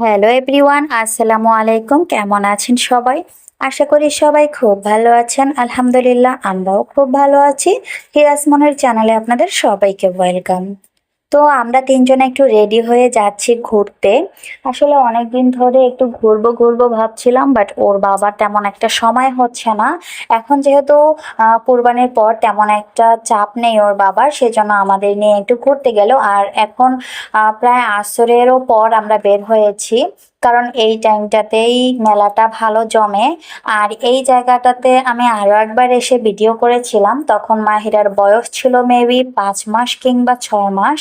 Hello everyone আসসালামু আলাইকুম। কেমন আছেন সবাই? আশা করি সবাই খুব ভালো আছেন। আলহামদুলিল্লাহ, আমরাও খুব ভালো আছি। হিয়াসমনের চ্যানেলে আপনাদের সবাইকে ওয়েলকাম তো আমরা তিনজনে একটু রেডি হয়ে যাচ্ছি ঘুরতে। আসলে অনেক দিন ধরে একটু ঘুরবো ঘুরবো ভাবছিলাম বাট ওর বাবার তেমন একটা সময় হচ্ছে না। এখন যেহেতু কুরবানির পর তেমন একটা চাপ নেই ওর বাবার, সেজন্য আমাদের নিয়ে একটু ঘুরতে গেল। আর এখন প্রায় আসরেরও পর আমরা বের হয়েছি। কারণ এই টাইমটাতেই মেলাটা ভালো জমে। আর এই জায়গাটাতে আমি আরও একবার এসে ভিডিও করেছিলাম। তখন মাহিরার বয়স ছিল মেবি পাঁচ মাস কিংবা ছয় মাস।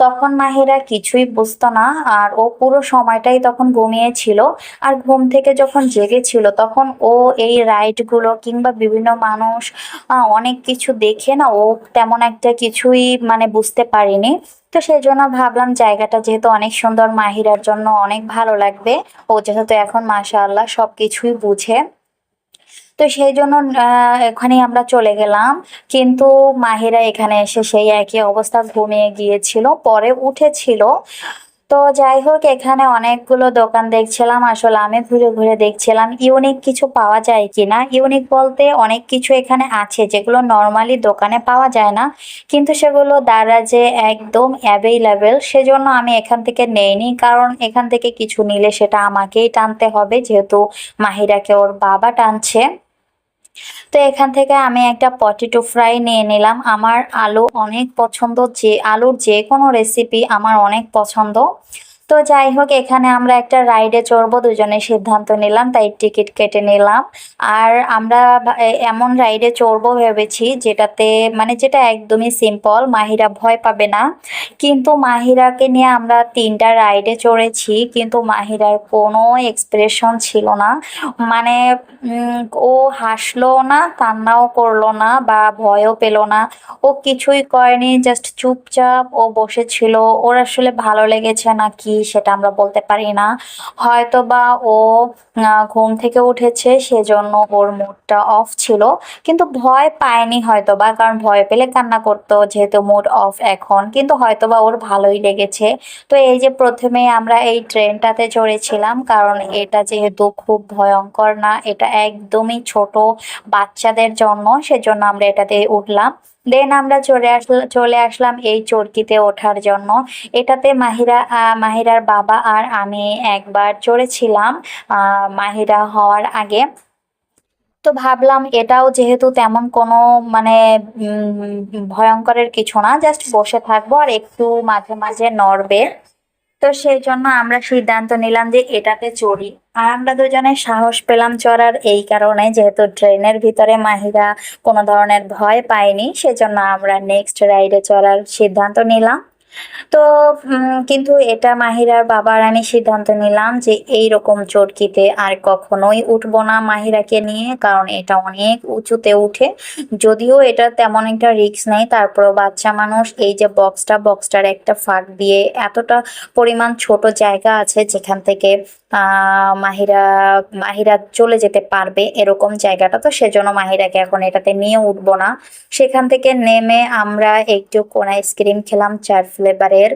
তখন মাহিরা কিছুই বুঝতো না, আর ও পুরো সময়টাই তখন ঘুমিয়েছিল। আর ঘুম থেকে যখন জেগেছিল, তখন ও এই রাইডগুলো কিংবা বিভিন্ন মানুষ অনেক কিছু দেখে না, ও তেমন একটা কিছুই মানে বুঝতে পারেনি। তো সেই জন্য ভাবলাম জায়গাটা যেহেতু অনেক সুন্দর, মাহিরার জন্য অনেক ভালো লাগবে। ও যেহেতু এখন মাশাআল্লাহ সব কিছুই বুঝে। তো সেই জন্য এখানে আমরা চলে গেলাম। কিন্তু মাহিরা এখানে এসে সেই একই অবস্থা ঘুমিয়ে গিয়েছিল, পরে উঠেছিল। তো যাই হোক, এখানে অনেকগুলো দোকান দেখছিলাম। আসলে আমি ঘুরে ঘুরে দেখছিলাম, ইউনিক কিছু পাওয়া যায় কিনা? ইউনিক বলতে অনেক কিছু এখানে আছে, যেগুলো নর্মালি দোকানে পাওয়া যায় না। কিন্তু সেগুলো দ্বারা যে একদম অ্যাভেলেবেল সেজন্য আমি এখান থেকে নেইনি। কারণ এখান থেকে কিছু নিলে সেটা আমাকেই টানতে হবে, যেহেতু মাহিরাকে ওর বাবা টানছে। তো এখান থেকে আমি একটা পটেটো ফ্রাই নিয়ে নিলাম। আমার আলু অনেক পছন্দ, যে আলুর যে কোনো রেসিপি আমার অনেক পছন্দ। তো যাই হোক, এখানে আমরা একটা রাইডে চড়বো। দুজনে সিদ্ধান্ত নিলাম, তাই টিকিট কেটে নিলাম। আর আমরা এমন রাইডে চড়বো ভেবেছি, যেটাতে মানে যেটা একদমই সিম্পল মাহিরা ভয় পাবে না। কিন্তু মাহিরাকে নিয়ে আমরা তিনটা রাইডে চড়েছি, কিন্তু মাহিরার কোনো এক্সপ্রেশন ছিল না। মানে ও হাসলো না, কান্নাও করল না, বা ভয়ও পেল না। ও কিছুই করেনি জাস্ট চুপচাপ ও বসেছিল। ওর আসলে ভালো লেগেছে না কি সেটা আমরা বলতে পারি না। হয়তো বা ও ঘুম থেকে উঠেছে, সেজন্য ওর মুডটা অফ ছিল। কিন্তু ভয় পায়নি হয়তো বা কারণ ভয় পেলে কান্না করতো, যেহেতু মুড অফ এখন। কিন্তু হয়তো বা ওর ভালোই লেগেছে। তো এই যে প্রথমে আমরা এই ট্রেনটাতে চড়েছিলাম, কারণ এটা যেহেতু খুব ভয়ঙ্কর না, এটা একদমই ছোট বাচ্চাদের জন্য, সেজন্য আমরা এটাতে উঠলাম। দেন আমরা চলে আসলাম চলে আসলাম এই চরকিতে ওঠার জন্য। এটাতে মাহিরা মাহিরার বাবা আর আমি একবার চড়েছিলাম মাহিরা হওয়ার আগে। তো ভাবলাম এটাও যেহেতু তেমন কোনো মানে ভয়ঙ্করের কিছু না জাস্ট বসে থাকব আর একটু মাঝে মাঝে নড়বে। তো সেই জন্য আমরা সিদ্ধান্ত নিলাম যে এটাতে চড়ি। আর আমরা দুজনে সাহস পেলাম চড়ার এই কারণে, যেহেতু ট্রেনের ভিতরে মাহিরা কোনো ধরনের ভয় পায়নি, সেজন্য আমরা নেক্সট রাইডে চড়ার সিদ্ধান্ত নিলাম। তো কিন্তু এটা মাহিরার বাবার আমি সিদ্ধান্ত নিলাম যে এই রকম চটকিতে আর কখনোই উঠবো না মাহিরাকে নিয়ে, কারণ এটা অনেক উঁচুতে উঠে। যদিও এটা তেমন একটা রিস্ক নেই, তারপরেও বাচ্চা মানুষ, এই যে বক্সটা, বক্সটার একটা ফাঁক দিয়ে এতটা পরিমাণ ছোট জায়গা আছে যেখান থেকে মাহিরা মাহিরা চলে যেতে পারবে এরকম জায়গাটা। তো সেজন্য মাহিরাকে এখন এটাতে নিয়ে উঠবো না। সেখান থেকে নেমে আমরা একটু কোন আইসক্রিম খেলাম, চার ফ্লেভারের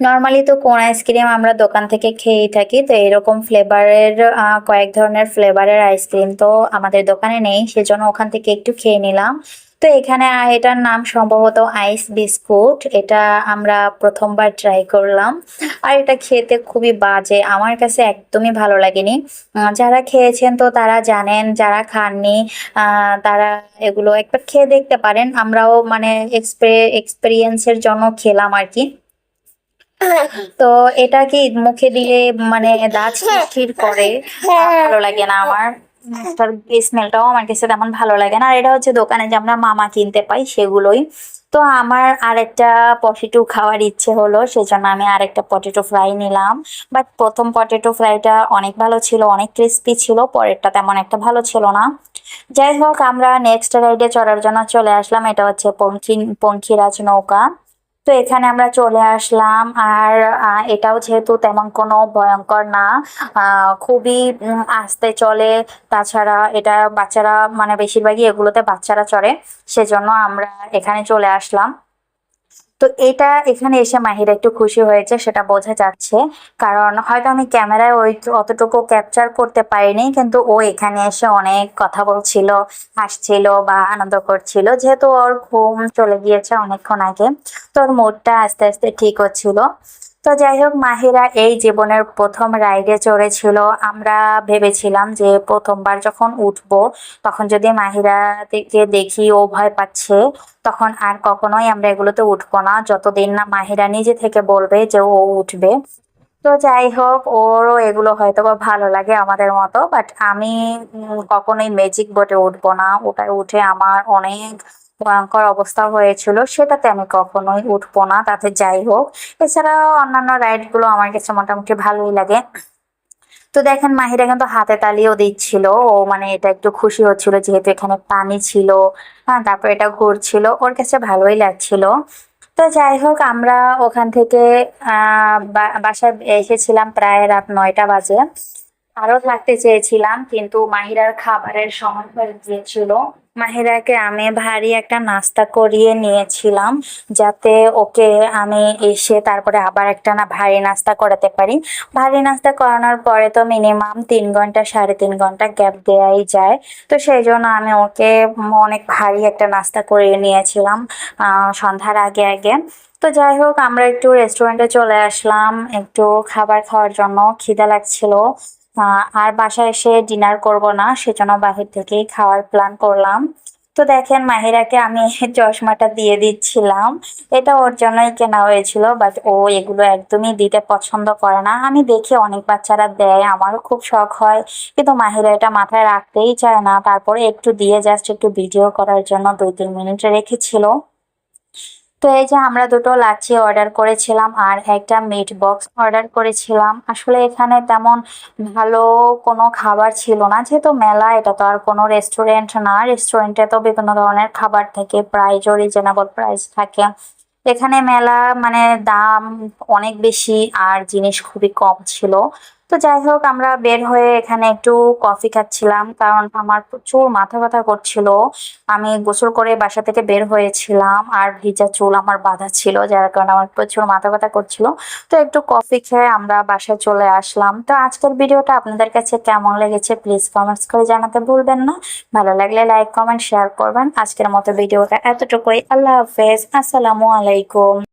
নর্মালি তো কোন আইসক্রিম আমরা দোকান থেকে খেয়েই থাকি, তো এরকম ফ্লেভারের কয়েক ধরনের ফ্লেভারের আইসক্রিম তো আমাদের দোকানে নেই। সেজন্য ওখান থেকে একটু খেয়ে নিলাম। তো এখানে এটার নাম সম্ভবত আইস বিস্কুট। এটা আমরা প্রথমবার ট্রাই করলাম। আর এটা খেতে খুবই বাজে। আমার কাছে একদমই ভালো লাগেনি। যারা খেয়েছেন তো তারা জানেন, যারা খাননি তারা এগুলো একবার খেয়ে দেখতে পারেন। আমরাও মানে এক্সপে এক্সপিরিয়েন্সের জন্য খেলাম আর কি। তো এটা কি মুখে দিলে মানে দাঁত শিরশির করে? ভালো লাগে না আমার। তার স্মেলটাও আমার কাছে তেমন ভালো লাগে না। আর এটা হচ্ছে দোকানে যে আমরা মামা কিনতে পাই সেগুলোই। তো আমার আরেকটা পটেটো খাওয়ার ইচ্ছে হলো, সেজন্য আমি আরেকটা পটেটো ফ্রাই নিলাম। বাট প্রথম পটেটো ফ্রাইটা অনেক ভালো ছিল, অনেক ক্রিস্পি ছিল, পরেরটা তেমন একটা ভালো ছিল না। যাই হোক, আমরা নেক্সট রাইডে চড়ার জন্য চলে আসলাম। এটা হচ্ছে পঙ্খি পঙ্খিরাজ নৌকা। তো এখানে আমরা চলে আসলাম আর এটাও যেহেতু তেমন কোনো ভয়ঙ্কর না খুবই আস্তে চলে। তাছাড়া এটা বাচ্চারা মানে বেশিরভাগই এগুলোতে বাচ্চারা চড়ে, সেজন্য আমরা এখানে চলে আসলাম। তো এটা এখানে এসে মাহিরা একটু খুশি হয়েছে, সেটা বোঝা যাচ্ছে। কারণ হয়তো আমি ক্যামেরায় ওই অতটুকু ক্যাপচার করতে পারিনি, কিন্তু ও এখানে এসে অনেক কথা বলছিল, হাসছিল বা আনন্দ করছিল। যেহেতু ওর ঘুম চলে গিয়েছে অনেকক্ষণ আগে, তো ওর মুডটা আস্তে আস্তে ঠিক হচ্ছিল। তো যাই হোক, মাহিরা এই জীবনের প্রথম রাইডে চড়েছিল। আমরা ভেবেছিলাম যে প্রথমবার যখন উঠবো, তখন যদি মাহিরা থেকে দেখি, ও ভয় পাচ্ছে, তখন আর কখনোই আমরা এগুলোতে উঠবো না। যতদিন না মাহিরা নিজে থেকে বলবে যে ও উঠবে। তো যাই হোক, ওরও এগুলো হয়তো বা ভালো লাগে আমাদের মতো বাট আমি কখনোই ম্যাজিক বোটে উঠবো না। ওটায় উঠে আমার অনেক ভয়ঙ্কর অবস্থা হয়েছিল, সেটাতে আমি কখনোই উঠবো না। তাতে যাই হোক, এছাড়াও অন্যান্য রাইডগুলো আমার কাছে মোটামুটি ভালোই লাগে। তো দেখেন, মাহিরা কিন্তু হাতে তালিও দিচ্ছিল। ও মানে এটা একটু খুশি হচ্ছিল যেহেতু এখানে পানি ছিল। হ্যাঁ তারপর এটা ঘুরছিল। ওর কাছে ভালোই লাগছিল। তো যাই হোক, আমরা ওখান থেকে বাসায় এসেছিলাম প্রায় রাত নয়টা বাজে। আরও থাকতে চেয়েছিলাম, কিন্তু মাহিরার খাবারের সময় হয়ে গিয়েছিল। মাহিরাকে আমি ভারী একটা নাস্তা করিয়ে নিয়েছিলাম যাতে ওকে আমি এসে তারপরে আবার একটা না ভারী নাস্তা করাতে পারি। ভারী নাস্তা করানোর পরে তো মিনিমাম তিন ঘণ্টা, সাড়ে তিন ঘণ্টা গ্যাপ দেওয়াই যায়। তো সেই জন্য আমি ওকে অনেক ভারী একটা নাস্তা করিয়ে নিয়েছিলাম সন্ধ্যার আগে আগে। তো যাই হোক, আমরা একটু রেস্টুরেন্টে চলে আসলাম, একটু খাবার খাওয়ার জন্য খিদে লাগছিল। আর বাসায় এসে ডিনার করব না, সেজন্য বাহির থেকেই খাওয়ার প্ল্যান করলাম। তো দেখেন, মাহিরাকে আমি চশমাটা দিয়ে দিচ্ছিলাম। এটা ওর জন্যই কেনা হয়েছিল বাট ও এগুলো একদমই দিতে পছন্দ করে না। আমি দেখি অনেক বাচ্চারা দেয়, আমারও খুব শখ হয়। কিন্তু মাহিরা এটা মাথায় রাখতেই চায় না। তারপরে একটু দিয়ে জাস্ট একটু ভিডিও করার জন্য দুই তিন মিনিট রেখেছিল। তো এই যে আমরা দুটো লাচ্ছি অর্ডার করেছিলাম আর একটা মিট বক্স অর্ডার করেছিলাম। আসলে এখানে তেমন ভালো কোনো খাবার ছিল না। যেহেতু মেলা, এটা তো আর কোনো রেস্টুরেন্ট না। রেস্টুরেন্টে তো বিভিন্ন ধরনের খাবার থেকে প্রাইজও রিজনেবল প্রাইস থাকে। এখানে মেলা মানে দাম অনেক বেশি আর জিনিস খুবই কম ছিল। তো যাই হোক, আমরা বের হয়ে এখানে একটু কফি খাচ্ছিলাম, কারণ আমার প্রচুর মাথা ব্যথা করছিল। আমি গোসল করে বাসা থেকে বের হয়েছিলাম, আর ভিজা চুল আমার বাঁধা ছিল, যার কারণে আমার প্রচুর মাথা ব্যথা করছিল। তো একটু কফি খেয়ে আমরা বাসায় চলে আসলাম। তো আজকের ভিডিওটা আপনাদের কাছে কেমন লেগেছে প্লিজ কমেন্টস করে জানাতে ভুলবেন না। ভালো লাগলে লাইক কমেন্ট শেয়ার করবেন। আজকের মতো ভিডিওটা এতটুকুই। আল্লাহ হাফেজ। আসসালামু আলাইকুম।